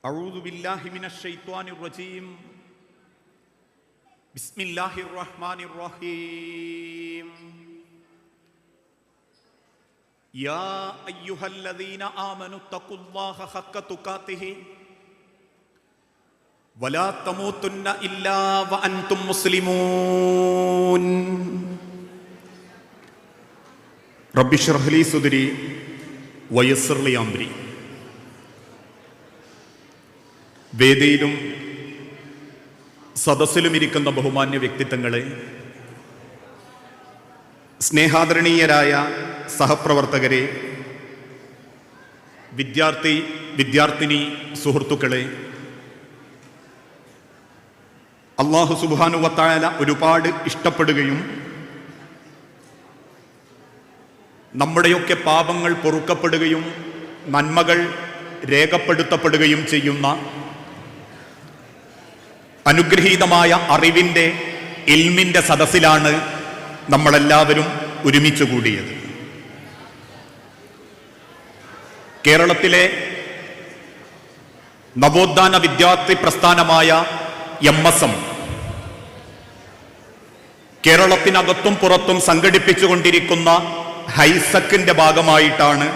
أعوذ بالله من الشيطان الرجيم. بسم الله الرحمن الرحيم. يا أيها الذين آمنوا اتقوا الله حق تقاته. ولا تموتن إلا وأنتم مسلمون. رب اشرح لي صدري ويسر لي أمري. വേദിയിലും സദസ്സിലും ഇരിക്കുന്ന ബഹുമാന്യ വ്യക്തിത്വങ്ങളെ സ്നേഹാദരണീയരായ സഹപ്രവർത്തകരെ വിദ്യാർത്ഥി വിദ്യാർത്ഥിനി സുഹൃത്തുക്കളെ അള്ളാഹു സുബാനുവത്തായ ഒരുപാട് ഇഷ്ടപ്പെടുകയും നമ്മുടെയൊക്കെ പാപങ്ങൾ പൊറുക്കപ്പെടുകയും നന്മകൾ രേഖപ്പെടുത്തപ്പെടുകയും ചെയ്യുന്ന അനുഗ്രഹീതമായ അറിവിന്റെ ഇൽമിന്റെ സദസ്സിലാണ് നമ്മളെല്ലാവരും ഒരുമിച്ച് കൂടിയത്. കേരളത്തിലെ നവോത്ഥാന വിദ്യാർത്ഥി പ്രസ്ഥാനമായ എം എസ് എം കേരളത്തിനകത്തും പുറത്തും സംഘടിപ്പിച്ചുകൊണ്ടിരിക്കുന്ന ഹൈസക്കിന്റെ ഭാഗമായിട്ടാണ്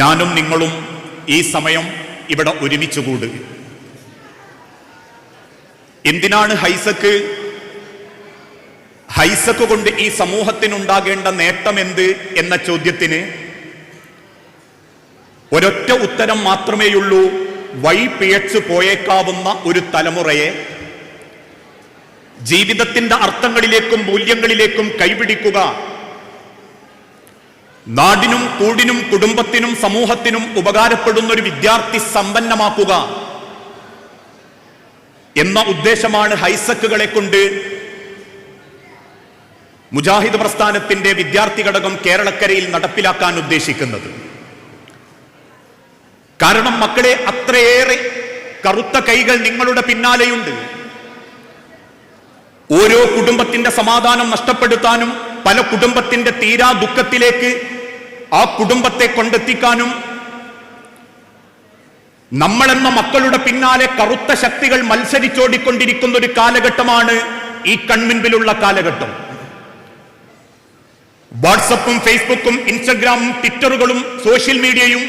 ഞാനും നിങ്ങളും ഈ സമയം ഇവിടെ ഒരുമിച്ച് കൂടുക. എന്തിനാണ് ഹൈസക്ക്? ഹൈസക്ക് കൊണ്ട് ഈ സമൂഹത്തിനുണ്ടാകേണ്ട നേട്ടം എന്ത് എന്ന ചോദ്യത്തിന് ഒരൊറ്റ ഉത്തരം മാത്രമേയുള്ളൂ വഴി പിഴച്ചു പോയേക്കാവുന്ന ഒരു തലമുറയെ ജീവിതത്തിന്റെ അർത്ഥങ്ങളിലേക്കും മൂല്യങ്ങളിലേക്കും കൈപിടിക്കുക. നാടിനും കൂടിനും കുടുംബത്തിനും സമൂഹത്തിനും ഉപകാരപ്പെടുന്ന ഒരു വിദ്യാർത്ഥി സമ്പന്നമാക്കുക. എന്ന ഉദ്ദേശമാണ് ഹൈസക്കുകളെ കൊണ്ട് മുജാഹിദ് പ്രസ്ഥാനത്തിന്റെ വിദ്യാർത്ഥി ഘടകം കേരളക്കരയിൽ നടപ്പിലാക്കാൻ ഉദ്ദേശിക്കുന്നത്. കാരണം മക്കളെ അത്രയേറെ കറുത്ത കൈകൾ നിങ്ങളുടെ പിന്നാലെയുണ്ട്. ഓരോ കുടുംബത്തിന്റെ സമാധാനം നഷ്ടപ്പെടുത്താനും പല കുടുംബത്തിന്റെ തീരാ ദുഃഖത്തിലേക്ക് ആ കുടുംബത്തെ കൊണ്ടെത്തിക്കാനും നമ്മളെന്ന മക്കളുടെ പിന്നാലെ കറുത്ത ശക്തികൾ മത്സരിച്ചോടിക്കൊണ്ടിരിക്കുന്ന ഒരു കാലഘട്ടമാണ് ഈ കൺമുൻപിലുള്ള കാലഘട്ടം. വാട്സപ്പും ഫേസ്ബുക്കും ഇൻസ്റ്റഗ്രാമും ട്വിറ്ററുകളും സോഷ്യൽ മീഡിയയും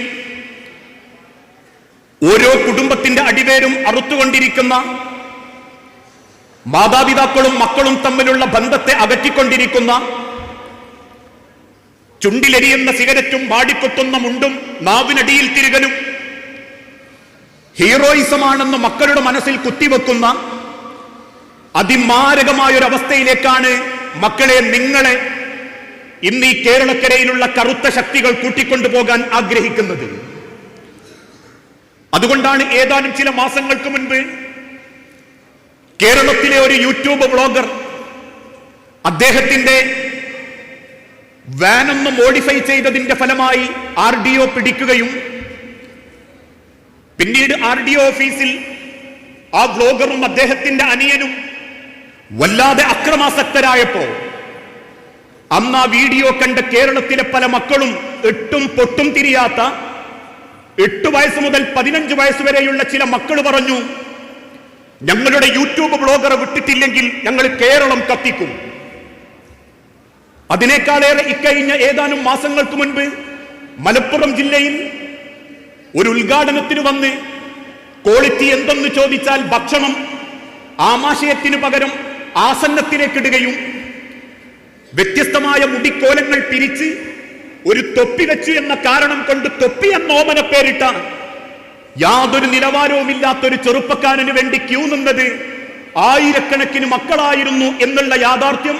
ഓരോ കുടുംബത്തിന്റെ അടിവേരും അറുത്തുകൊണ്ടിരിക്കുന്ന മാതാപിതാക്കളും മക്കളും തമ്മിലുള്ള ബന്ധത്തെ അകറ്റിക്കൊണ്ടിരിക്കുന്ന ചുണ്ടിലെരിയുന്ന സിഗരറ്റും വാടിക്കൊത്തുന്ന മുണ്ടും നാവിനടിയിൽ തിരികലും ഹീറോയിസമാണെന്ന് മക്കളുടെ മനസ്സിൽ കുത്തിവെക്കുന്ന അതിമാരകമായ ഒരു അവസ്ഥയിലേക്കാണ് മക്കളെ നിങ്ങളെ ഇന്ന് ഈ കേരളക്കരയിലുള്ള കറുത്ത ശക്തികൾ കൂട്ടിക്കൊണ്ടുപോകാൻ ആഗ്രഹിക്കുന്നത്. അതുകൊണ്ടാണ് ഏതാനും ചില മാസങ്ങൾക്ക് മുൻപ് കേരളത്തിലെ ഒരു യൂട്യൂബ് ബ്ലോഗർ അദ്ദേഹത്തിന്റെ വാനൊന്ന് മോഡിഫൈ ചെയ്തതിന്റെ ഫലമായി ആർ ഡി ഒ പിടിക്കുകയും പിന്നീട് ആർ ഡി ഓഫീസിൽ ആ ബ്ലോഗറും അദ്ദേഹത്തിന്റെ അനിയനും വല്ലാതെ അക്രമാസക്തരായപ്പോ അന്ന് ആ വീഡിയോ കണ്ട കേരളത്തിലെ പല മക്കളും എട്ടും പൊട്ടും തിരിയാത്ത എട്ട് വയസ്സ് മുതൽ പതിനഞ്ച് വയസ്സ് വരെയുള്ള ചില മക്കൾ പറഞ്ഞു ഞങ്ങളുടെ യൂട്യൂബ് ബ്ലോഗറെ വിട്ടിട്ടില്ലെങ്കിൽ ഞങ്ങൾ കേരളം കത്തിക്കും. അതിനേക്കാളേറെ ഇക്കഴിഞ്ഞ ഏതാനും മാസങ്ങൾക്ക് മുൻപ് മലപ്പുറം ജില്ലയിൽ ഒരു ഉദ്ഘാടനത്തിന് വന്ന് ക്വാളിറ്റി എന്തെന്ന് ചോദിച്ചാൽ ഭക്ഷണം ആമാശയത്തിന് പകരം ആസന്നത്തിലേക്കിടുകയും വ്യത്യസ്തമായ മുടിക്കോലങ്ങൾ പിരിച്ച് ഒരു തൊപ്പി വെച്ചു എന്ന കാരണം കൊണ്ട് തൊപ്പി എന്ന ഓമന പേരിട്ടാണ് യാതൊരു നിലവാരവുമില്ലാത്ത ഒരു ചെറുപ്പക്കാരന് വേണ്ടി ക്യൂ നിന്നത് ആയിരക്കണക്കിന് മക്കളായിരുന്നു എന്നുള്ള യാഥാർത്ഥ്യം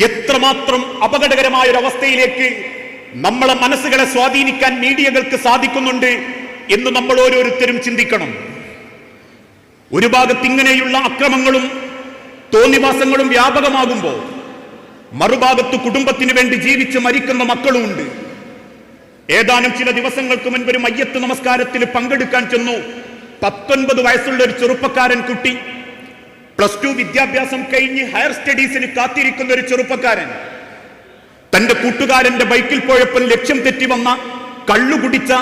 എത്രമാത്രം അപകടകരമായ ഒരു അവസ്ഥയിലേക്ക് നമ്മളെ മനസ്സുകളെ സ്വാധീനിക്കാൻ മീഡിയകൾക്ക് സാധിക്കുന്നുണ്ട് എന്ന് നമ്മൾ ഓരോരുത്തരും ചിന്തിക്കണം. ഒരു ഭാഗത്ത് ഇങ്ങനെയുള്ള അക്രമങ്ങളും തോന്നിവാസങ്ങളും വ്യാപകമാകുമ്പോൾ മറുഭാഗത്ത് കുടുംബത്തിന് വേണ്ടി ജീവിച്ച് മരിക്കുന്ന മക്കളുമുണ്ട് ഏതാനും ചില ദിവസങ്ങൾക്ക് മുൻപ് ഒരു മയ്യത്ത് നമസ്കാരത്തിൽ പങ്കെടുക്കാൻ ചെന്നു. പത്തൊൻപത് വയസ്സുള്ള ഒരു ചെറുപ്പക്കാരൻ കുട്ടി. പ്ലസ് ടു വിദ്യാഭ്യാസം കഴിഞ്ഞ് ഹയർ സ്റ്റഡീസിന് കാത്തിരിക്കുന്ന ഒരു ചെറുപ്പക്കാരൻ. തന്റെ കൂട്ടുകാരന്റെ ബൈക്കിൽ പോയപ്പോൾ ലക്ഷ്യം തെറ്റി വന്ന കള്ളുകുടിച്ച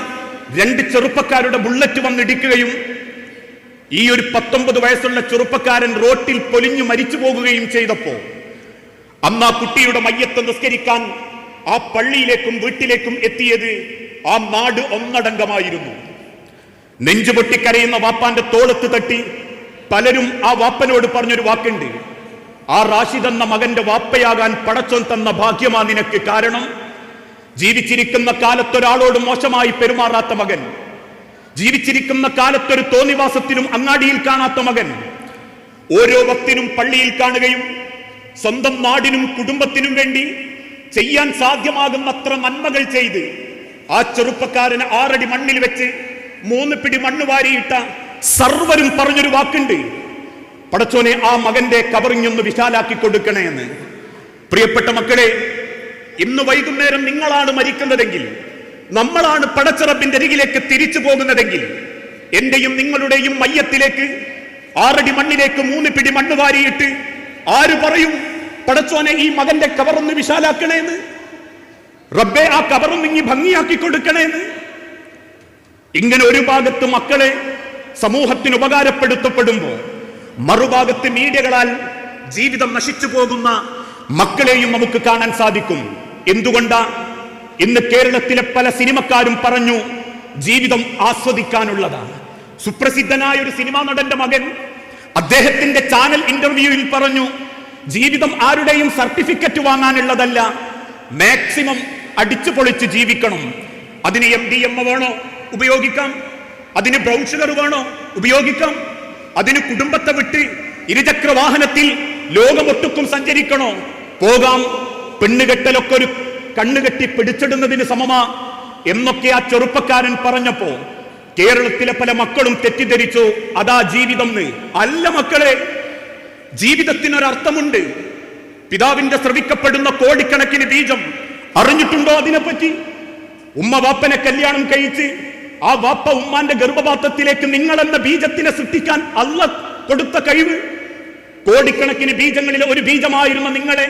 രണ്ട് ചെറുപ്പക്കാരുടെ ബുള്ളറ്റ് വന്നിടിക്കുകയും ഈ ഒരു പത്തൊമ്പത് വയസ്സുള്ള ചെറുപ്പക്കാരൻ റോട്ടിൽ പൊലിഞ്ഞു മരിച്ചു പോകുകയും ചെയ്തപ്പോ അന്ന് ആ കുട്ടിയുടെ മയ്യത്ത് നിസ്കരിക്കാൻ ആ പള്ളിയിലേക്കും വീട്ടിലേക്കും എത്തിയത് ആ നാട് ഒന്നടങ്കമായിരുന്നു. നെഞ്ചുപൊട്ടിക്കരയുന്ന വാപ്പാന്റെ തോളത്ത് തട്ടി പലരും ആ വാപ്പനോട് പറഞ്ഞൊരു വാക്കുണ്ട്. ആ റാഷിദ് എന്ന മകന്റെ വാപ്പയാകാൻ പടച്ചോൻ തന്ന ഭാഗ്യമാ നിനക്ക് കാരണം. ജീവിച്ചിരിക്കുന്ന കാലത്തൊരാളോട് മോശമായി പെരുമാറാത്ത മകൻ. ജീവിച്ചിരിക്കുന്ന കാലത്തൊരു തോന്നിവാസത്തിനും അങ്ങാടിയിൽ കാണാത്ത മകൻ. ഓരോ ഭക്തിനും പള്ളിയിൽ കാണുകയും സ്വന്തം നാടിനും കുടുംബത്തിനും വേണ്ടി ചെയ്യാൻ സാധ്യമാകുന്നത്ര നന്മകൾ ചെയ്ത് ആ ചെറുപ്പക്കാരന് ആറടി മണ്ണിൽ വെച്ച് മൂന്ന് പിടി മണ്ണ് വാരിയിട്ട സർവരും പറഞ്ഞൊരു വാക്കുണ്ട്. പടച്ചോനെ ആ മകന്റെ കവറിഞ്ഞൊന്ന് വിശാലാക്കി കൊടുക്കണേ എന്ന്. പ്രിയപ്പെട്ട മക്കളെ ഇന്ന് വൈകുന്നേരം നിങ്ങളാണ് മരിക്കുന്നതെങ്കിൽ നമ്മളാണ് പടച്ചിറപ്പിന്റെ അരികിലേക്ക് തിരിച്ചു പോകുന്നതെങ്കിൽ എന്റെയും നിങ്ങളുടെയും മയ്യത്തിലേക്ക് ആറടി മണ്ണിലേക്ക് മൂന്ന് പിടി മണ്ണ് വാരിയിട്ട് ആര് പറയും പടച്ചോനെ ഈ മകന്റെ കവറൊന്ന് വിശാലാക്കണേന്ന് റബ്ബെ ആ കവറൊന്ന് ഇനി ഭംഗിയാക്കി കൊടുക്കണേന്ന് ഇങ്ങനെ ഒരു ഭാഗത്ത് മക്കളെ സമൂഹത്തിന് ഉപകാരപ്പെടുത്തപ്പെടുമ്പോൾ മറുഭാഗത്ത് മീഡിയകളാൽ ജീവിതം നശിച്ചു പോകുന്ന മക്കളെയും നമുക്ക് കാണാൻ സാധിക്കും. എന്തുകൊണ്ടാ? ഇന്ന് കേരളത്തിലെ പല സിനിമക്കാരും പറഞ്ഞു ജീവിതം ആസ്വദിക്കാനുള്ളതാണ്. സുപ്രസിദ്ധനായ ഒരു സിനിമാ നടന്റെ മകൻ അദ്ദേഹത്തിന്റെ ചാനൽ ഇന്റർവ്യൂവിൽ പറഞ്ഞു ജീവിതം ആരുടെയും സർട്ടിഫിക്കറ്റ് വാങ്ങാനുള്ളതല്ല മാക്സിമം അടിച്ചു പൊളിച്ച് ജീവിക്കണം. അതിന് എം ഡി എം വേണോ? ഉപയോഗിക്കാം. അതിന് ബ്രൗൺ വേണോ? ഉപയോഗിക്കാം. അതിന് കുടുംബത്തെ വിട്ട് ഇരുചക്ര വാഹനത്തിൽ ലോകമൊട്ടുക്കും സഞ്ചരിക്കണോ? പോകാം. പെണ്ണുകെട്ടലൊക്കെ ഒരു കണ്ണുകെട്ടി പിടിച്ചിടുന്നതിന് സമമാ എന്നൊക്കെ ആ ചെറുപ്പക്കാരൻ പറഞ്ഞപ്പോ കേരളത്തിലെ പല മക്കളും തെറ്റിദ്ധരിച്ചു. അതാ ജീവിതം അല്ല മക്കളെ ജീവിതത്തിനൊരർത്ഥമുണ്ട്. പിതാവിന്റെ ശ്രവിക്കപ്പെടുന്ന കോടിക്കണക്കിന് ബീജം അറിഞ്ഞിട്ടുണ്ടോ അതിനെപ്പറ്റി? ഉമ്മ വാപ്പനെ കല്യാണം കഴിച്ച് ആ വാപ്പ ഉമ്മാന്റെ ഗർഭപാത്രത്തിലേക്ക് നിങ്ങൾ എന്ന ബീജത്തിനെ സൃഷ്ടിക്കാൻ അല്ല കൊടുത്ത കഴിവ്. കോടിക്കണക്കിന് ബീജങ്ങളിൽ ഒരു ബീജമായിരുന്ന നിങ്ങളെ.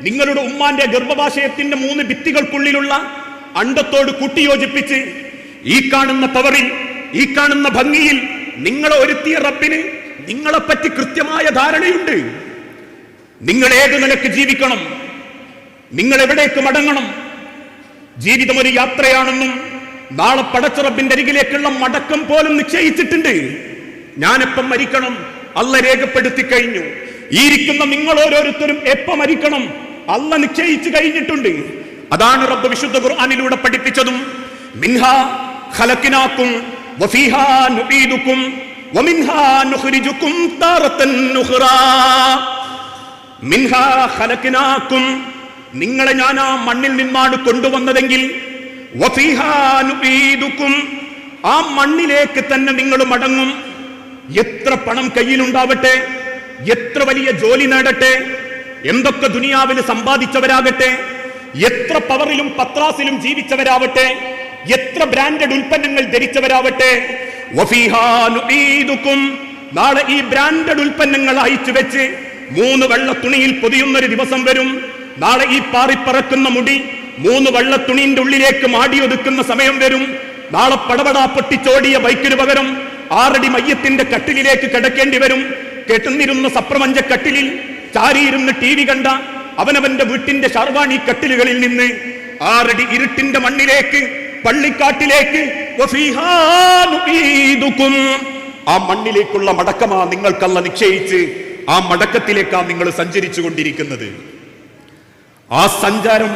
നിങ്ങളുടെ ഉമ്മാന്റെ ഗർഭഭാഷയത്തിന്റെ മൂന്ന് ഭിത്തികൾക്കുള്ളിലുള്ള അണ്ടത്തോട് കൂട്ടിയോജിപ്പിച്ച് ഈ കാണുന്ന പവറിൽ ഈ കാണുന്ന ഭംഗിയിൽ നിങ്ങളെ ഒരുത്തിയ റബ്ബിന് നിങ്ങളെപ്പറ്റി കൃത്യമായ ധാരണയുണ്ട്. നിങ്ങൾ ഏത് നിലയ്ക്ക് ജീവിക്കണം? നിങ്ങൾ എവിടേക്ക് മടങ്ങണം? ജീവിതം ഒരു യാത്രയാണെന്നും നാളെ പടച്ചുറപ്പിന്റെ അരികിലേക്കുള്ള മടക്കം പോലും നിശ്ചയിച്ചിട്ടുണ്ട്. ഞാനെപ്പം മരിക്കണം. അല്ല രേഖപ്പെടുത്തി കഴിഞ്ഞു. ഈരിക്കുന്ന നിങ്ങൾ ഓരോരുത്തരും എപ്പ മരിക്കണം? അല്ല നിശ്ചയിച്ചു കഴിഞ്ഞിട്ടുണ്ട്. അതാണ് റബ്ബ് വിശുദ്ധ ഖുർആനിലൂടെ പഠിപ്പിച്ചതും. മിൻഹാ ഖലഖിനാക്കും വഫീഹാ നുഈദുക്കും വമിൻഹാ നുഖ്രിജുക്കും താറത്തൻ നുഖ്റാ. മിൻഹാ ഖലഖിനാക്കും നിങ്ങളെ ഞാൻ ആ മണ്ണിൽ നിന്നാണ് കൊണ്ടുവന്നതെങ്കിൽ ആ മണ്ണിലേക്ക് തന്നെ നിങ്ങൾ മടങ്ങും. എത്ര പണം കയ്യിലുണ്ടാവട്ടെ എത്ര വലിയ ജോലി നേടട്ടെ എന്തൊക്കെ ദുനിയാവിൽ സമ്പാദിച്ചവരാകട്ടെ എത്ര പവറിലും പത്രാസിലും ജീവിച്ചവരാവട്ടെ എത്ര ബ്രാൻഡഡ് ഉൽപ്പന്നങ്ങൾ ധരിച്ചവരാവട്ടെ. നാളെ ഈ ബ്രാൻഡഡ് ഉൽപ്പന്നങ്ങൾ അയച്ചു വെച്ച് മൂന്ന് വെള്ള തുണിയിൽ പൊതിയുന്നൊരു ദിവസം വരും. നാളെ ഈ പാറിപ്പറക്കുന്ന മുടി മൂന്ന് വെള്ള ഉള്ളിലേക്ക് മാടിയൊതുക്കുന്ന സമയം വരും. നാളെ പടപടാ പൊട്ടിച്ചോടിയ ബൈക്കിന് പകരം ആറടി മയ്യത്തിന്റെ കട്ടിലിലേക്ക് കിടക്കേണ്ടി വരും. കെട്ടുന്നിരുന്ന സപ്രമഞ്ച കട്ടിലിൽ ചാരിയിരുന്ന് ടി വി കണ്ട അവനവന്റെ വീട്ടിന്റെ ഷർവാണി കട്ടിലുകളിൽ നിന്ന് ആറടി ഇരുട്ടിന്റെ മണ്ണിലേക്ക് പള്ളിക്കാട്ടിലേക്ക് ആ മണ്ണിലേക്കുള്ള മടക്കമാ നിങ്ങൾക്കല്ല നിശ്ചയിച്ച് ആ മടക്കത്തിലേക്കാ നിങ്ങൾ സഞ്ചരിച്ചു കൊണ്ടിരിക്കുന്നത് ആ സഞ്ചാരം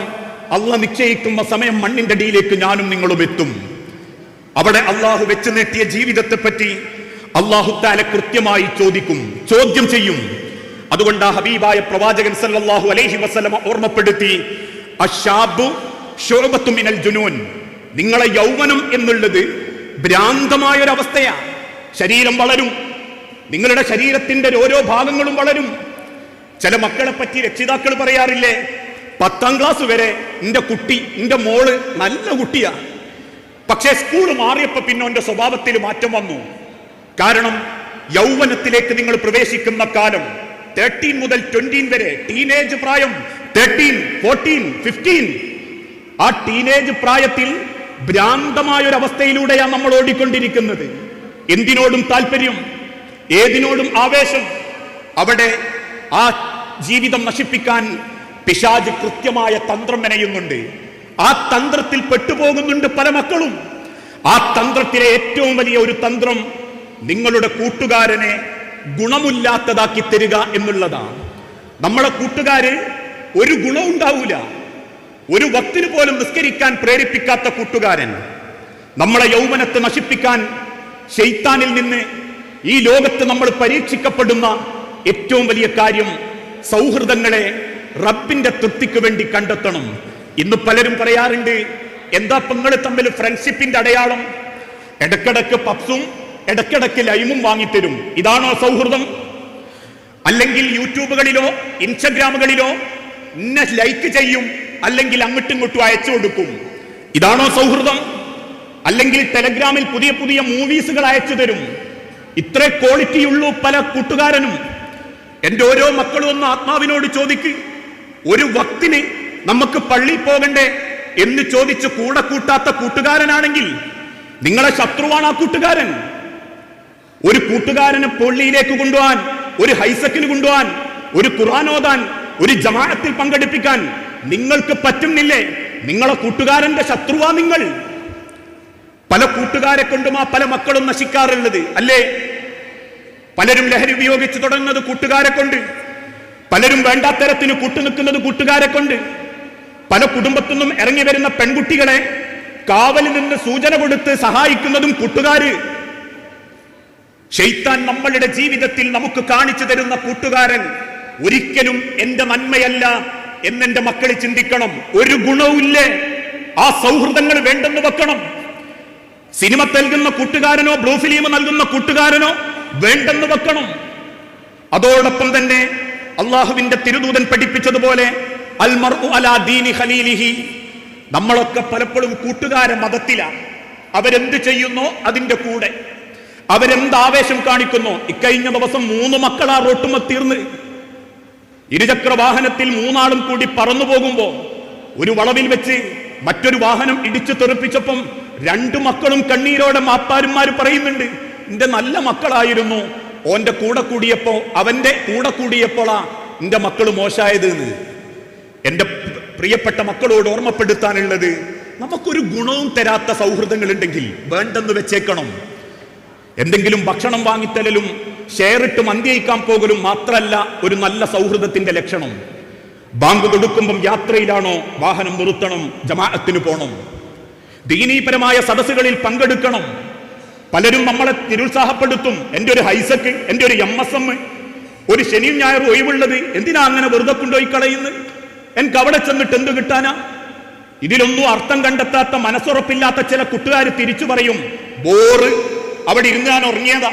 അല്ല നിശ്ചയിക്കുന്ന സമയം മണ്ണിന്റെ അടിയിലേക്ക് ഞാനും നിങ്ങളും എത്തും. അവിടെ അള്ളാഹു വെച്ച് നീട്ടിയ ജീവിതത്തെ പറ്റി അള്ളാഹു താല കൃത്യമായി ചോദിക്കും ചോദ്യം ചെയ്യും. അതുകൊണ്ട് ആ ഹബീബായ പ്രവാചകൻ സല്ലാഹു അലൈഹി വസല്ലമ ഓർമ്മപ്പെടുത്തി മിനൽ ജുനൂൻ. നിങ്ങളെ യൗവനം എന്നുള്ളത് ഭ്രാന്തമായ ഒരു അവസ്ഥയാ ശരീരം വളരും. നിങ്ങളുടെ ശരീരത്തിന്റെ ഓരോ ഭാഗങ്ങളും വളരും. ചില മക്കളെ പറ്റി രക്ഷിതാക്കൾ പറയാറില്ലേ പത്താം ക്ലാസ് വരെ എന്റെ കുട്ടി എന്റെ മോൾ നല്ല കുട്ടിയാ. പക്ഷേ സ്കൂൾ മാറിയപ്പോൾ പിന്നെ എന്റെ സ്വഭാവത്തിൽ മാറ്റം വന്നു. കാരണം യൗവനത്തിലേക്ക് നിങ്ങൾ പ്രവേശിക്കുന്ന കാലം തേർട്ടീൻ മുതൽ ട്വന്റീൻ വരെ ടീനേജ് പ്രായം തേർട്ടീൻ ഫോർട്ടീൻ ഫിഫ്റ്റീൻ ആ ടീനേജ് പ്രായത്തിൽ ഭ്രാന്തമായ ഒരു അവസ്ഥയിലൂടെയാണ് നമ്മൾ ഓടിക്കൊണ്ടിരിക്കുന്നത്. എന്തിനോടും താല്പര്യം ഏതിനോടും ആവേശം അവിടെ ആ ജീവിതം നശിപ്പിക്കാൻ പിശാജ് കൃത്യമായ തന്ത്രം മെനയുന്നുണ്ട്. ആ തന്ത്രത്തിൽ പെട്ടുപോകുന്നുണ്ട് പല മക്കളും. ആ തന്ത്രത്തിലെ ഏറ്റവും വലിയ ഒരു തന്ത്രം നിങ്ങളുടെ കൂട്ടുകാരനെ ഗുണമില്ലാത്തതാക്കി തരിക എന്നുള്ളതാണ്. നമ്മളെ കൂട്ടുകാര് ഒരു ഗുണം ഒരു വക്തിന് പോലും നിസ്കരിക്കാൻ പ്രേരിപ്പിക്കാത്ത കൂട്ടുകാരൻ. നമ്മളെ യൗവനത്തെ നശിപ്പിക്കാൻ ശൈത്താനിൽ നിന്ന് ഈ ലോകത്ത് നമ്മൾ പരീക്ഷിക്കപ്പെടുന്ന ഏറ്റവും വലിയ കാര്യം സൗഹൃദങ്ങളെ റബ്ബിന്റെ തൃപ്തിക്ക് വേണ്ടി കണ്ടെത്തണം. ഇന്ന് പലരും പറയാറുണ്ട് എന്താ പെങ്ങൾ തമ്മിൽ ഫ്രണ്ട്ഷിപ്പിന്റെ അടയാളം? ഇടക്കിടക്ക് പപ്സും ഇടക്കിടക്ക് ലൈമും വാങ്ങിത്തരും. ഇതാണോ സൗഹൃദം? അല്ലെങ്കിൽ യൂട്യൂബുകളിലോ ഇൻസ്റ്റഗ്രാമുകളിലോ ഇന്നെ ലൈക്ക് ചെയ്യും അല്ലെങ്കിൽ അങ്ങോട്ടും ഇങ്ങോട്ടും അയച്ചു കൊടുക്കും. ഇതാണോ സൗഹൃദം? അല്ലെങ്കിൽ ടെലഗ്രാമിൽ പുതിയ പുതിയ മൂവീസുകൾ അയച്ചു തരും. ഇത്ര ക്വാളിറ്റിയുള്ളൂ പല കൂട്ടുകാരനും. എന്റെ ഓരോ മക്കളും ഒന്ന് ആത്മാവിനോട് ചോദിക്ക്. ഒരു വക്തിന് നമുക്ക് പള്ളി പോകണ്ടേ എന്ന് ചോദിച്ച് കൂടെ കൂട്ടാത്ത കൂട്ടുകാരനാണെങ്കിൽ നിങ്ങളെ ശത്രുവാണ് ആ കൂട്ടുകാരൻ. ഒരു കൂട്ടുകാരനെ പള്ളിയിലേക്ക് കൊണ്ടുപോകാൻ ഒരു ഹൈസക്കിന് കൊണ്ടുപോകാൻ ഒരു ഖുർആൻ ഓതാൻ ഒരു ജമാഅത്തിൽ പങ്കെടുപ്പിക്കാൻ നിങ്ങൾക്ക് പറ്റുന്നില്ലേ? നിങ്ങളെ കൂട്ടുകാരന്റെ ശത്രുവാ നിങ്ങൾ. പല കൂട്ടുകാരെ കൊണ്ടും ആ പല മക്കളും നശിക്കാറുള്ളത് അല്ലേ? പലരും ലഹരി ഉപയോഗിച്ച് തുടങ്ങുന്നത് കൂട്ടുകാരെ കൊണ്ട്. പലരും വേണ്ടാത്തരത്തിന് കൂട്ടുനിൽക്കുന്നത് കൂട്ടുകാരെ കൊണ്ട്. പല കുടുംബത്തു നിന്നും ഇറങ്ങി വരുന്ന പെൺകുട്ടികളെ കാവലിൽ നിന്ന് സൂചന കൊടുത്ത് സഹായിക്കുന്നതും കൂട്ടുകാര്. ഷെയ്ത്താൻ നമ്മളുടെ ജീവിതത്തിൽ നമുക്ക് കാണിച്ചു തരുന്ന കൂട്ടുകാരൻ ഒരിക്കലും എന്റെ നന്മയല്ല എന്നെന്റെ മക്കൾ ചിന്തിക്കണം. ഒരു ഗുണവുമില്ലേ ആ സൗഹൃദങ്ങൾ വേണ്ടെന്ന് വെക്കണം. സിനിമ നൽകുന്ന കൂട്ടുകാരനോ ബ്ലൂ ഫിലിം നൽകുന്ന കൂട്ടുകാരനോ വേണ്ടെന്ന് വെക്കണം. അതോടൊപ്പം തന്നെ അള്ളാഹുവിന്റെ തിരുദൂതൻ പഠിപ്പിച്ചതുപോലെ നമ്മളൊക്കെ പലപ്പോഴും കൂട്ടുകാരെ മതത്തിലാണ്. അവരെന്ത് ചെയ്യുന്നു? അതിന്റെ കൂടെ. അവരെന്ത് ആവേശം കാണിക്കുന്നു? ഇക്കഴിഞ്ഞ ദിവസം മൂന്ന് മക്കളാ റോട്ടുമ തീർന്ന് ഇരുചക്ര വാഹനത്തിൽ മൂന്നാളും കൂടി പറന്നു പോകുമ്പോൾ ഒരു വളവിൽ വെച്ച് മറ്റൊരു വാഹനം ഇടിച്ചു തെറിപ്പിച്ചപ്പം രണ്ടു മക്കളും കണ്ണീരോടെ മാപ്പാരുമാര് പറയുന്നുണ്ട് എന്റെ നല്ല മക്കളായിരുന്നു. ഓന്റെ കൂടെ കൂടിയപ്പോ അവന്റെ കൂടെ കൂടിയപ്പോളാ എന്റെ മക്കൾ മോശമായത് എന്ന് പ്രിയപ്പെട്ട മക്കളോട് ഓർമ്മപ്പെടുത്താനുള്ളത് നമുക്കൊരു ഗുണവും തരാത്ത സൗഹൃദങ്ങൾ ഉണ്ടെങ്കിൽ വേണ്ടെന്ന് വെച്ചേക്കണം. എന്തെങ്കിലും ഭക്ഷണം വാങ്ങിത്തരലും ഷെയറിട്ട് മന്തിയിക്കാൻ പോകലും മാത്രമല്ല ഒരു നല്ല സൗഹൃദത്തിന്റെ ലക്ഷണം. ബാങ്ക് കൊടുക്കുമ്പം യാത്രയിലാണോ വാഹനം നിർത്തണം ജമാഅത്തിന് പോകണം ദീനീപരമായ സദസ്സുകളിൽ പങ്കെടുക്കണം. പലരും നമ്മളെ നിരുത്സാഹപ്പെടുത്തും. എന്റെ ഒരു ഹൈസക്ക് എന്റെ ഒരു എം എസ് എം ഒരു ശനിയും ഞായറും ഒഴിവുള്ളത് എന്തിനാ അങ്ങനെ വെറുതെ കൊണ്ടുപോയി കളയുന്നത്? എനിക്ക് അവിടെ ചെന്നിട്ട് എന്ത് കിട്ടാനാ? ഇതിലൊന്നും അർത്ഥം കണ്ടെത്താത്ത മനസ്സുറപ്പില്ലാത്ത ചില കൂട്ടുകാർ തിരിച്ചു പറയും ബോറ് അവിടെ ഇരുന്ന് ഞാൻ ഉറങ്ങിയതാ.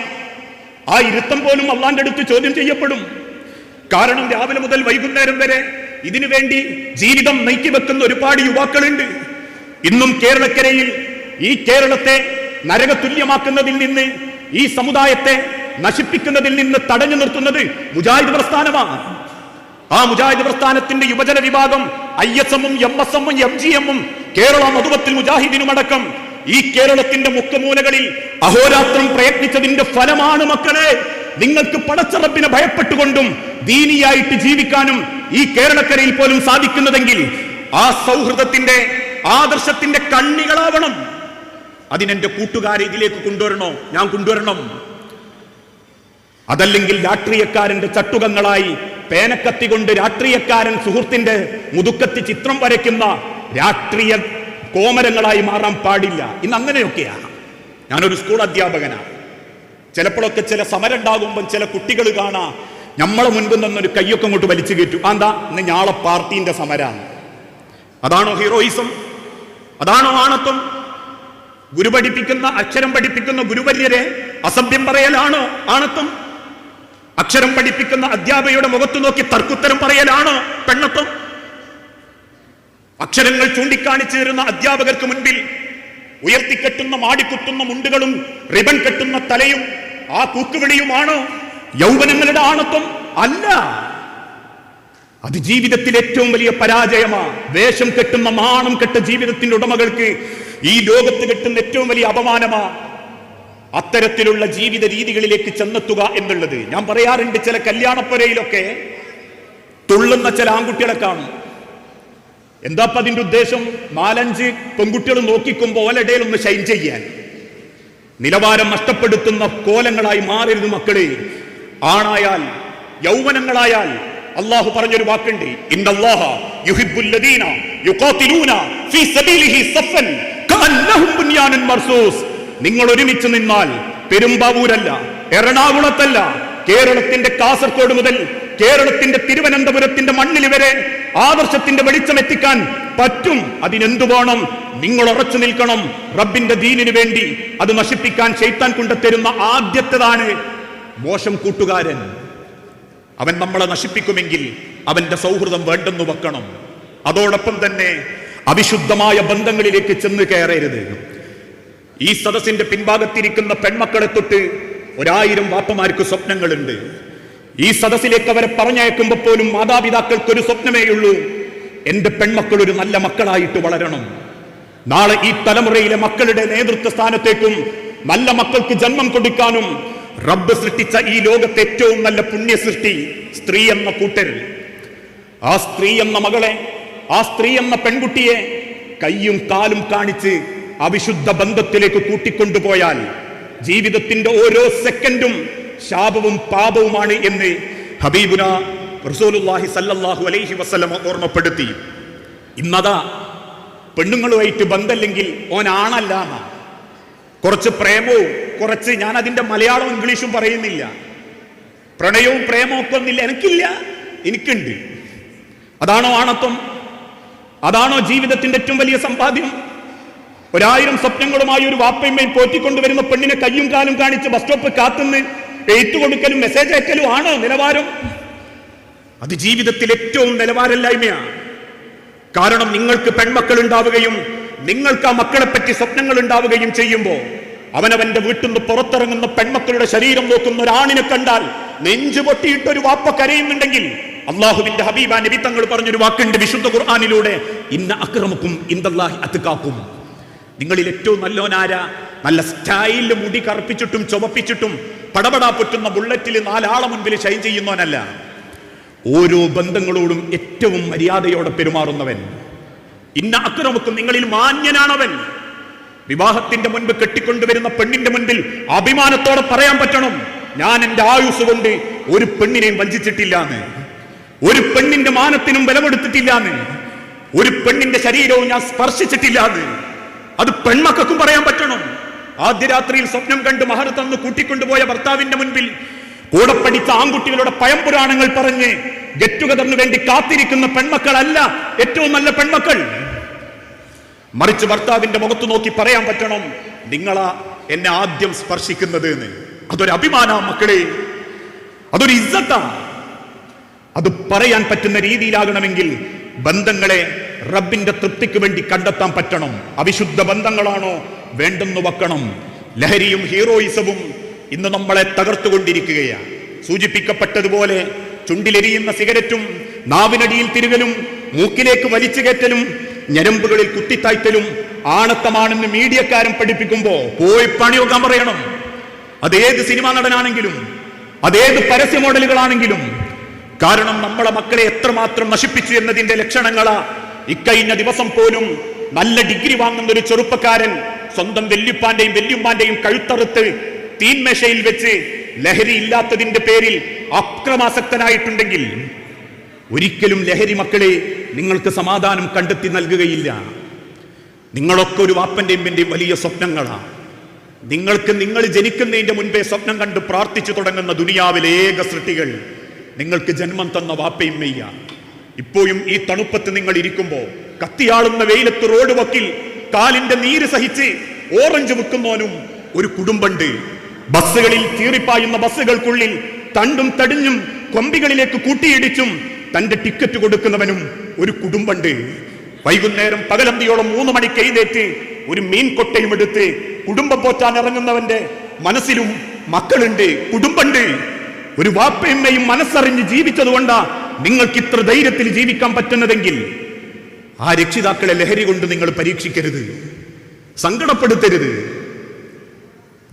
ആ ഇരുത്തം പോലും അള്ളാന്റെ അടുത്ത് ചോദ്യം ചെയ്യപ്പെടും. കാരണം രാവിലെ മുതൽ വൈകുന്നേരം വരെ ഇതിനു വേണ്ടി ജീവിതം നയിക്കി വെക്കുന്ന ഒരുപാട് യുവാക്കളുണ്ട്. ഇന്നും കേരളക്കരയിൽ ഈ കേരളത്തെ നരകതുല്യമാക്കുന്നതിൽ നിന്ന് ഈ സമുദായത്തെ നശിപ്പിക്കുന്നതിൽ നിന്ന് തടഞ്ഞു നിർത്തുന്നത് മുജാഹിദ് പ്രസ്ഥാനമാണ്. ആ മുജാഹിദ് പ്രസ്ഥാനത്തിന്റെ യുവജന വിഭാഗം ഐ എസ് എമ്മും എം എസ് എമ്മും എം ജി എമ്മും കേരള മധുവത്തിൽ മുജാഹിദിനുമടക്കം ഈ കേരളത്തിന്റെ മുക്കമൂലകളിൽ അഹോരാത്രം പ്രയത്നിച്ചതിന്റെ ഫലമാണ് മക്കളെ. നിങ്ങൾക്ക് പടച്ചറപ്പിനെ ഭയപ്പെട്ടുകൊണ്ടും ദീനിയായിട്ട് ജീവിക്കാനും ഈ കേരളക്കരയിൽ പോലും സാധിക്കുന്നതെങ്കിൽ ആ സൗഹൃദത്തിന്റെ ആദർശത്തിന്റെ കണ്ണികളാവണം. അതിനെന്റെ കൂട്ടുകാരെ ഇതിലേക്ക് കൊണ്ടുവരണോ? ഞാൻ കൊണ്ടുവരണം. അതല്ലെങ്കിൽ രാഷ്ട്രീയക്കാരന്റെ ചട്ടുകങ്ങളായി പേനക്കത്തി കൊണ്ട് രാഷ്ട്രീയക്കാരൻ സുഹൃത്തിന്റെ മുതുക്കത്തി ചിത്രം വരയ്ക്കുന്ന രാഷ്ട്രീയ കോമരങ്ങളായി മാറാൻ പാടില്ല. ഇന്ന് അങ്ങനെയൊക്കെയാണ്. ഞാനൊരു സ്കൂൾ അധ്യാപകനാണ് ചിലപ്പോഴൊക്കെ ചില സമരം ഉണ്ടാകുമ്പം ചില കുട്ടികൾ കാണാ നമ്മളെ മുൻപിൽ നിന്നൊരു കയ്യൊക്കെ അങ്ങോട്ട് വലിച്ചു കയറ്റും. എന്താ? ഇന്ന് ഞാളെ പാർട്ടീന്റെ സമരാണ് അതാണോ ഹീറോയിസം? അതാണോ ആണത്വം? ഗുരു പഠിപ്പിക്കുന്ന അക്ഷരം പഠിപ്പിക്കുന്ന ഗുരുവര്യരെ അസഭ്യം പറയലാണോ? ആണത്വം. അക്ഷരം പഠിപ്പിക്കുന്ന അധ്യാപകയുടെ മുഖത്ത് നോക്കി തർക്കുത്തരം പറയലാണോ? പെണ്ണത്വം. അക്ഷരങ്ങൾ ചൂണ്ടിക്കാണിച്ചു തരുന്ന അധ്യാപകർക്ക് മുൻപിൽ ഉയർത്തിക്കെട്ടുന്ന മാടിക്കുത്തുന്ന മുണ്ടുകളും റിബൺ കെട്ടുന്ന തലയും ആ കൂക്കുവിളിയുമാണോ? യൗവനങ്ങളുടെ ആണത്വം അല്ല. അത് ജീവിതത്തിൽ ഏറ്റവും വലിയ പരാജയമാണ് വേഷം കെട്ടുന്ന മാണം കെട്ട ജീവിതത്തിന്റെ ഉടമകൾക്ക് ഈ ലോകത്ത് കിട്ടുന്ന ഏറ്റവും വലിയ അപമാനമാ അത്തരത്തിലുള്ള ജീവിത രീതികളിലേക്ക് ചെന്നെത്തുക എന്നുള്ളത്. ഞാൻ പറയാറുണ്ട് ചില കല്യാണപ്പുരയിലൊക്കെ തുള്ളുന്ന ചില ആൺകുട്ടികളെ കാണും. എന്താപ്പ അതിന്റെ ഉദ്ദേശം? നാലഞ്ച് പെൺകുട്ടികൾ നോക്കിക്കുമ്പോൾ ഓലടയിൽ ഒന്ന് ഷൈൻ ചെയ്യാൻ. നിലവാരം നഷ്ടപ്പെടുത്തുന്ന കോലങ്ങളായി മാറരുത് മക്കളെ. ആണായാൽ യൗവനങ്ങളായാൽ അള്ളാഹു പറഞ്ഞൊരു വാക്കുണ്ട്. ഇന്നല്ലാഹ യുഹിബുല്ലദീന ലദീന യുഖാതിലൂന ഫീ സബീലിഹി സഫൻ. നിങ്ങൾ ഒരുമിച്ച് നിന്നാൽ പെരുമ്പാവൂരല്ല എറണാകുളത്തല്ല കേരളത്തിന്റെ കാസർഗോഡ് മുതൽ കേരളത്തിന്റെ തിരുവനന്തപുരത്തിന്റെ മണ്ണിൽ വരെ ആദർശത്തിന്റെ വെളിച്ചം എത്തിക്കാൻ പറ്റും. അതിനെന്തു വേണം? നിങ്ങൾ ഉറച്ചു നിൽക്കണം. റബ്ബിന്റെ ദീനിനു വേണ്ടി അത് നശിപ്പിക്കാൻ ശൈത്താൻ കൊണ്ടുത്തരുന്ന ആദ്യത്തേതാണ് മോശം കൂട്ടുകാരൻ. അവൻ നമ്മളെ നശിപ്പിക്കുമെങ്കിൽ അവന്റെ സൗഹൃദം വേണ്ടെന്ന് വെക്കണം. അതോടൊപ്പം തന്നെ അവിശുദ്ധമായ ബന്ധങ്ങളിലേക്ക് ചെന്ന് കയറരുത്. ഈ സദസ്സിന്റെ പിൻഭാഗത്തിരിക്കുന്ന പെൺമക്കളെ തൊട്ട് ഒരായിരം വാപ്പമാർക്ക് സ്വപ്നങ്ങളുണ്ട്. ഈ സദസ്സിലേക്ക് അവരെ പറഞ്ഞയക്കുമ്പോൾ പോലും മാതാപിതാക്കൾക്ക് ഒരു സ്വപ്നമേയുള്ളൂ എന്റെ പെൺമക്കൾ ഒരു നല്ല മക്കളായിട്ട് വളരണം. നാളെ ഈ തലമുറയിലെ മക്കളുടെ നേതൃത്വ സ്ഥാനത്തേക്കും നല്ല മക്കൾക്ക് ജന്മം കൊടുക്കാനും റബ്ബ് സൃഷ്ടിച്ച ഈ ലോകത്തെ ഏറ്റവും നല്ല പുണ്യ സൃഷ്ടി സ്ത്രീ എന്ന കൂട്ടർ ആ സ്ത്രീ എന്ന മകളെ ആ സ്ത്രീ എന്ന പെൺകുട്ടിയെ കയ്യും കാലും കാണിച്ച് അവിശുദ്ധ ബന്ധത്തിലേക്ക് കൂട്ടിക്കൊണ്ടുപോയാൽ ജീവിതത്തിന്റെ ഓരോ സെക്കൻഡും ശാപവും പാപവുമാണ് എന്ന് ഹബീബുന റസൂലുള്ളാഹി സല്ലല്ലാഹു അലൈഹി വസല്ലമ ഓർമ്മപ്പെടുത്തി. ഇന്നതാ പെണ്ണുങ്ങളുമായിട്ട് ബന്ധമില്ലെങ്കിൽ ഓൻ ആണല്ല കുറച്ച് പ്രേമവും കുറച്ച് ഞാൻ അതിന്റെ മലയാളവും ഇംഗ്ലീഷും പറയുന്നില്ല. പ്രണയവും പ്രേമവും ഒക്കെ ഒന്നില്ല. എനിക്കില്ല. എനിക്കുണ്ട്. അതാണോ ആണത്വം? അതാണോ ജീവിതത്തിന്റെ ഏറ്റവും വലിയ സമ്പാദ്യം? ഒരായിരം സ്വപ്നങ്ങളുമായി ഒരു വാപ്പയമ്മയും പോറ്റിക്കൊണ്ടുവരുന്ന പെണ്ണിനെ കയ്യും കാലും കാണിച്ച് ബസ് സ്റ്റോപ്പ് കാത്തുനിന്ന് എഴുത്തു കൊടുക്കലും മെസ്സേജ് അയക്കലും ആണ് നിലവാരം. അത് ജീവിതത്തിൽ ഏറ്റവും നിലവാരമില്ലായ്മയാണ് കാരണം നിങ്ങൾക്ക് പെൺമക്കൾ ഉണ്ടാവുകയും നിങ്ങൾക്ക് ആ മക്കളെ പറ്റി സ്വപ്നങ്ങൾ ഉണ്ടാവുകയും ചെയ്യുമ്പോൾ അവനവന്റെ വീട്ടിൽ നിന്ന് പുറത്തിറങ്ങുന്ന പെൺമക്കളുടെ ശരീരം നോക്കുന്ന ഒരാണിനെ കണ്ടാൽ നെഞ്ചു പൊട്ടിയിട്ട് ഒരു വാപ്പ കരയുന്നുണ്ടെങ്കിൽ അള്ളാഹുവിന്റെ ഹബീബ നബി തങ്ങൾ പറഞ്ഞൊരു വാക്കുണ്ട് വിശുദ്ധ ഖുർആാനിലൂടെ ഇന്ന അക്രമക്കും ഇന്ദല്ലാഹി അത്തുക്കാക്കും നിങ്ങളിൽ ഏറ്റവും നല്ലോനാര നല്ല സ്റ്റൈലിൽ മുടി കറുപ്പിച്ചിട്ടും ചുമപ്പിച്ചിട്ടും പടപടാ പൊറ്റുന്ന ബുള്ളറ്റിൽ നാലാളെ മുൻപിൽ ഷൈൻ ചെയ്യുന്നവനല്ല. ഓരോ ബന്ധങ്ങളോടും ഏറ്റവും മര്യാദയോടെ പെരുമാറുന്നവൻ. ഇന്ന അക്രമക്കും നിങ്ങളിൽ മാന്യനാണവൻ. വിവാഹത്തിന്റെ മുൻപ് കെട്ടിക്കൊണ്ടുവരുന്ന പെണ്ണിന്റെ മുൻപിൽ അഭിമാനത്തോടെ പറയാൻ പറ്റണം. ഞാൻ എന്റെ ആയുസ് കൊണ്ട് ഒരു പെണ്ണിനെയും വഞ്ചിച്ചിട്ടില്ല എന്ന്. ഒരു പെണ്ണിന്റെ മാനത്തിനും ബലമെടുത്തിട്ടില്ലാന്ന്. ഒരു പെണ്ണിന്റെ ശരീരവും ഞാൻ സ്പർശിച്ചിട്ടില്ലാന്ന്. അത് പെൺമക്കൾക്കും പറയാൻ പറ്റണം. ആദ്യ രാത്രിയിൽ സ്വപ്നം കണ്ട് മഹർ തന്നു കൂട്ടിക്കൊണ്ടുപോയ ഭർത്താവിന്റെ മുൻപിൽ കൂടെ പഠിച്ച ആൺകുട്ടികളുടെ പയംപുരാണങ്ങൾ പറഞ്ഞ് ഗെറ്റ് ടുഗദറിന് വേണ്ടി കാത്തിരിക്കുന്ന പെൺമക്കളല്ല ഏറ്റവും നല്ല പെൺമക്കൾ. മറിച്ച് ഭർത്താവിന്റെ മുഖത്ത് നോക്കി പറയാൻ പറ്റണം നിങ്ങളാ എന്നെ ആദ്യം സ്പർശിക്കുന്നത് എന്ന് അതൊരു അഭിമാന മക്കളെ. അതൊരു ഇസ്സത്താ. അത് പറയാൻ പറ്റുന്ന രീതിയിലാകണമെങ്കിൽ ബന്ധങ്ങളെ റബ്ബിന്റെ തൃപ്തിക്ക് വേണ്ടി കണ്ടെത്താൻ പറ്റണം. അവിശുദ്ധ ബന്ധങ്ങളാണോ വേണ്ടെന്ന് വെക്കണം. ലഹരിയും ഹീറോയിസവും ഇന്ന് നമ്മളെ തകർത്തുകൊണ്ടിരിക്കുകയാണ്. സൂചിപ്പിക്കപ്പെട്ടതുപോലെ ചുണ്ടിലെരിയുന്ന സിഗരറ്റും നാവിനടിയിൽ തിരുകലും മൂക്കിലേക്ക് വലിച്ചു കയറ്റലും ഞരമ്പുകളിൽ കുത്തിത്തായ്ത്തലും ആണത്തമാണെന്ന് മീഡിയക്കാരൻ പഠിപ്പിക്കുമ്പോ പോയി പണിയൊക്കെ പറയണം അതേത് സിനിമാ നടനാണെങ്കിലും അതേത് പരസ്യ മോഡലുകളാണെങ്കിലും കാരണം നമ്മളെ മക്കളെ എത്രമാത്രം നശിപ്പിച്ചു എന്നതിന്റെ ലക്ഷണങ്ങളാ. ഇക്കഴിഞ്ഞ ദിവസം പോലും നല്ല ഡിഗ്രി വാങ്ങുന്ന ഒരു ചെറുപ്പക്കാരൻ സ്വന്തം വെല്ലുപ്പാന്റെയും വെല്ലുമ്പാന്റെയും കഴുത്തറുത്ത് തീൻമേശയിൽ വെച്ച് ലഹരി ഇല്ലാത്തതിന്റെ പേരിൽ അക്രമാസക്തനായിട്ടുണ്ടെങ്കിൽ ഒരിക്കലും ലഹരി മക്കളെ നിങ്ങൾക്ക് സമാധാനം കണ്ടെത്തി നൽകുകയില്ല. നിങ്ങളൊക്കെ ഒരു വാപ്പന്റെയും എന്റെയും വലിയ സ്വപ്നങ്ങളാണ് നിങ്ങൾക്ക് നിങ്ങൾ ജനിക്കുന്നതിന്റെ മുൻപേ സ്വപ്നം കണ്ട് പ്രാർത്ഥിച്ചു തുടങ്ങുന്ന ദുനിയാവിലെ ഏക സൃഷ്ടികൾ നിങ്ങൾക്ക് ജന്മം തന്ന വാപ്പയും മെയ്യ. ഇപ്പോഴും ഈ തണുപ്പത്ത് നിങ്ങൾ ഇരിക്കുമ്പോ കത്തിയാളുന്ന വെയിലത്ത് റോഡ് വക്കിൽ കാലിന്റെ നീര് സഹിച്ച് ഓറഞ്ച് വിൽക്കുന്നവനും ഒരു കുടുംബണ്ട്. ബസ്സുകളിൽ ചീറിപ്പായുന്ന ബസ്സുകൾക്കുള്ളിൽ തണ്ടും തടിഞ്ഞും കൊമ്പികളിലേക്ക് കൂട്ടിയിടിച്ചും തന്റെ ടിക്കറ്റ് കൊടുക്കുന്നവനും ഒരു കുടുംബണ്ട്. വൈകുന്നേരം പകലന്തിയോളം മൂന്ന് മണി കൈതേറ്റ് ഒരു മീൻ കൊട്ടയും എടുത്ത് കുടുംബം പോറ്റാൻ ഇറങ്ങുന്നവന്റെ മനസ്സിലും മക്കളുണ്ട് കുടുംബമുണ്ട് ഒരു വാപ്പയമ്മയും മനസ്സറിഞ്ഞ് ജീവിച്ചതുകൊണ്ടാ നിങ്ങൾക്ക് ഇത്ര ധൈര്യത്തിൽ ജീവിക്കാൻ പറ്റുന്നതെങ്കിൽ ആ രക്ഷിതാക്കളെ ലഹരി കൊണ്ട് നിങ്ങൾ പരീക്ഷിക്കരുത്. സങ്കടപ്പെടുത്തരുത്.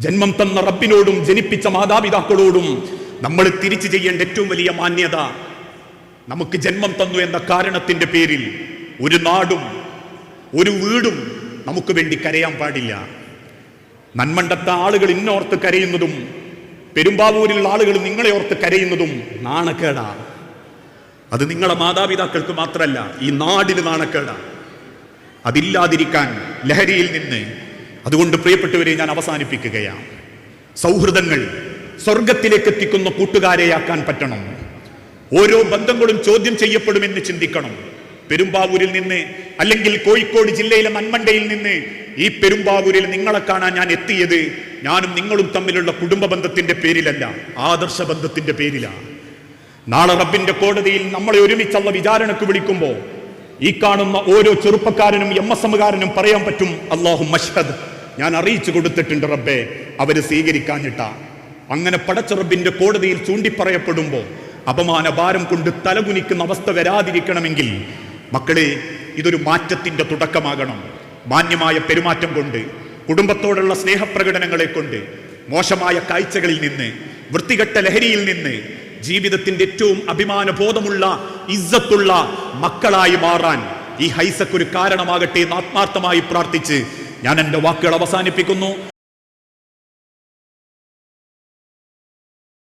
ജന്മം തന്ന റബ്ബിനോടും ജനിപ്പിച്ച മാതാപിതാക്കളോടും നമ്മൾ തിരിച്ചു ചെയ്യേണ്ട ഏറ്റവും വലിയ മാന്യത നമുക്ക് ജന്മം തന്നു എന്ന കാരണത്തിന്റെ പേരിൽ ഒരു നാടും ഒരു വീടും നമുക്ക് വേണ്ടി കരയാൻ പാടില്ല. നന്മണ്ടത്ത ആളുകൾ ഇന്നോർത്ത് കരയുന്നതും പെരുമ്പാവൂരിലുള്ള ആളുകൾ നിങ്ങളെ ഓർത്ത് കരയുന്നതും നാണക്കേടാണ് അത് നിങ്ങളെ മാതാപിതാക്കൾക്ക് മാത്രമല്ല ഈ നാടിന് നാണക്കേടാണ് അതില്ലാതിരിക്കാൻ ലഹരിയിൽ നിന്ന്. അതുകൊണ്ട് പ്രിയപ്പെട്ടവരെ ഞാൻ അവസാനിപ്പിക്കുകയാണ്. സൗഹൃദങ്ങൾ സ്വർഗത്തിലേക്ക് എത്തിക്കുന്ന കൂട്ടുകാരെയാക്കാൻ പറ്റണം. ഓരോ ബന്ധങ്ങളും ചോദ്യം ചെയ്യപ്പെടുമെന്ന് ചിന്തിക്കണം. പെരുമ്പാവൂരിൽ നിന്ന് അല്ലെങ്കിൽ കോഴിക്കോട് ജില്ലയിലെ മൺമണ്ടയിൽ നിന്ന് ഈ പെരുമ്പാവൂരിൽ നിങ്ങളെ കാണാൻ ഞാൻ എത്തിയത് ഞാനും നിങ്ങളും തമ്മിലുള്ള കുടുംബ ബന്ധത്തിന്റെ പേരിലല്ല ആദർശ ബന്ധത്തിന്റെ പേരിലാണ് നാളെ റബ്ബിന്റെ കോടതിയിൽ നമ്മളെ ഒരുമിച്ചുള്ള വിചാരണക്ക് വിളിക്കുമ്പോൾ ഈ കാണുന്ന ഓരോ ചെറുപ്പക്കാരനും എം എസ് എമ്മുകാരനും പറയാൻ പറ്റും അള്ളാഹു മഷദ് ഞാൻ അറിയിച്ചു കൊടുത്തിട്ടുണ്ട് റബ്ബെ അവർ സ്വീകരിക്കാഞ്ഞിട്ട. അങ്ങനെ പടച്ച റബ്ബിന്റെ കോടതിയിൽ ചൂണ്ടിപ്പറയപ്പെടുമ്പോൾ അപമാന ഭാരം കൊണ്ട് തലകുനിക്കുന്ന അവസ്ഥ വരാതിരിക്കണമെങ്കിൽ മക്കളെ ഇതൊരു മാറ്റത്തിന്റെ തുടക്കമാകണം. മാന്യമായ പെരുമാറ്റം കൊണ്ട് കുടുംബത്തോടുള്ള സ്നേഹപ്രകടനങ്ങളെ കൊണ്ട് മോശമായ കാഴ്ചകളിൽ നിന്ന് വൃത്തികെട്ട ലഹരിയിൽ നിന്ന് ജീവിതത്തിന്റെ ഏറ്റവും അഭിമാനബോധമുള്ള ഇസ്സത്തുള്ള മക്കളായി മാറാൻ ഈ ഹൈസക്ക് ഒരു കാരണമാകട്ടെ എന്ന് ആത്മാർത്ഥമായി പ്രാർത്ഥിച്ച് ഞാൻ എന്റെ വാക്കുകൾ അവസാനിപ്പിക്കുന്നു.